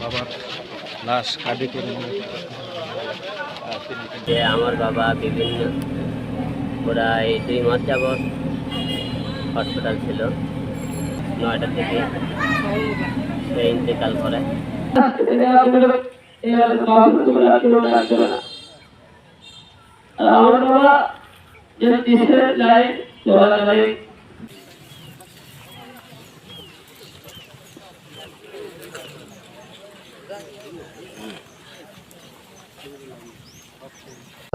বাবার লাশ কাঁধে করে যে আমার বাবা বিভিন্ন প্রায় দুই মাস যাবৎ হসপিটাল ছিল। নয়টা থেকে সে ইন্তেকাল করে। আমার বাবা যে তিসের লাইন চলাচলে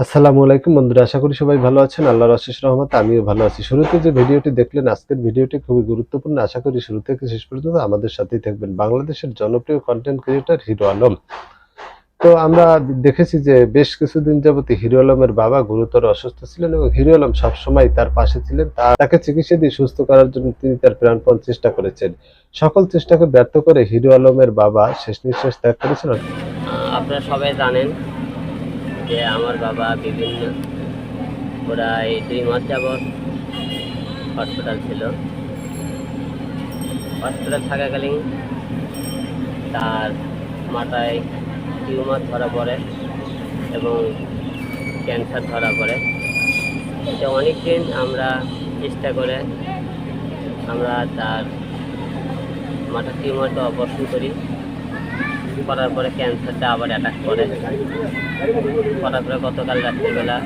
আসসালামু আলাইকুম বন্ধুরা, আশা করি সবাই ভালো আছেন। আল্লাহর আশিস রহমত আমিও ভালো আছি। শুরুতে যে ভিডিওটি দেখলেন, আজকের ভিডিওটি খুবই গুরুত্বপূর্ণ। আশা করি শুরু থেকে শেষ পর্যন্ত আমাদের সাথেই থাকবেন বাংলাদেশের জনপ্রিয় কন্টেন্ট ক্রিয়েটর হিরো আলম। তো আমরা দেখেছি যে বেশ কিছুদিন যাবত হিরো আলমের বাবা গুরুতর অসুস্থ ছিলেন এবং হিরো আলম সবসময় তার পাশে ছিলেন। তাকে চিকিৎসা দিয়ে সুস্থ করার জন্য তিনি তার প্রাণপণ চেষ্টা করেছেন। সকল চেষ্টাকে ব্যর্থ করে হিরো আলমের বাবা শেষ নিঃশ্বাস ত্যাগ করেছেন আহ, আপনারা সবাই জানেন যে আমার বাবা বিভিন্ন প্রায় দুই মাস যাবৎ হসপিটাল ছিল। হসপিটাল থাকাকালীন তার মাথায় টিউমার ধরা পড়ে এবং ক্যান্সার ধরা পড়ে। এটা অনেক দিন আমরা চেষ্টা করে আমরা তার মাথার টিউমারটা অপারেশন করি। করার পরে ক্যান্সারটা আবার অ্যাটাক করে। করার পরে গতকাল রাত্রিবেলা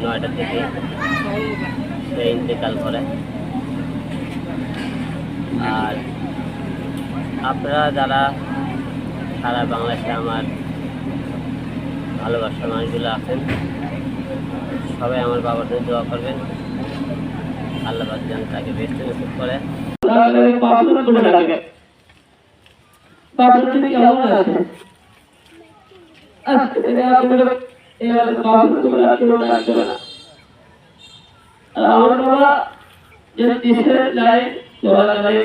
নয়টা থেকে সে ইন্তেকাল করে। আর আপনারা যারা সারা বাংলাদেশে আমার ভালোবাসার মানুষগুলো আছেন। সবাই আমার বাবার জন্য দোয়া করবেন। আল্লাহ যেন তাকে বেস্ট নসিব করে। আমার যে তিসের লাইন চলাচলে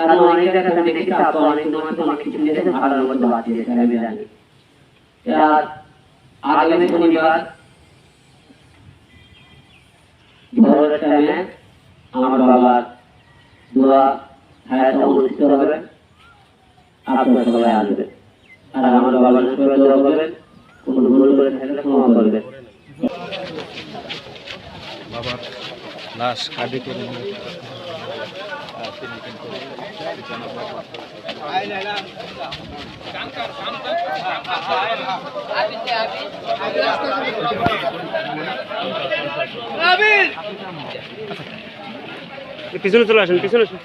কারণ অনেকে দেখা যায় দেখি আপনার অনেক সময় অনেক কিছু নিয়েছে ভাড়ার মধ্যে দিয়েছে, আমি জানি। আর আগামী শনিবার ভোরের টাইমে আমার বাবার দোয়া হায়াত অনুষ্ঠিত হবে, আপনারা সবাই আসবেন। আর আমার বাবার সবাই দোয়া করবেন, কোনো ভুল করে থাকলে ক্ষমা করবেন। বাবার লাশ কাঁধে করে পিছনে চলে আসেন পিছনে আসেন।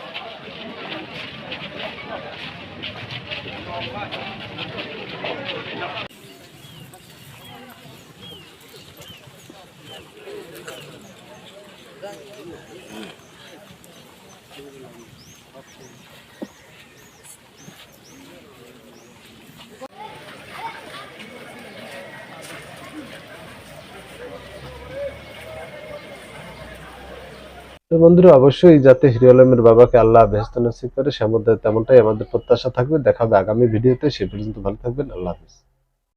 বন্ধুরা, অবশ্যই যাতে হিরো আলমের বাবাকে আল্লাহ বেহস্ত নসিব করে, সে মধ্যে তেমনটাই আমাদের প্রত্যাশা থাকবে। দেখা হবে আগামী ভিডিওতে। সে পর্যন্ত ভালো থাকবেন। আল্লাহ হাফিজ।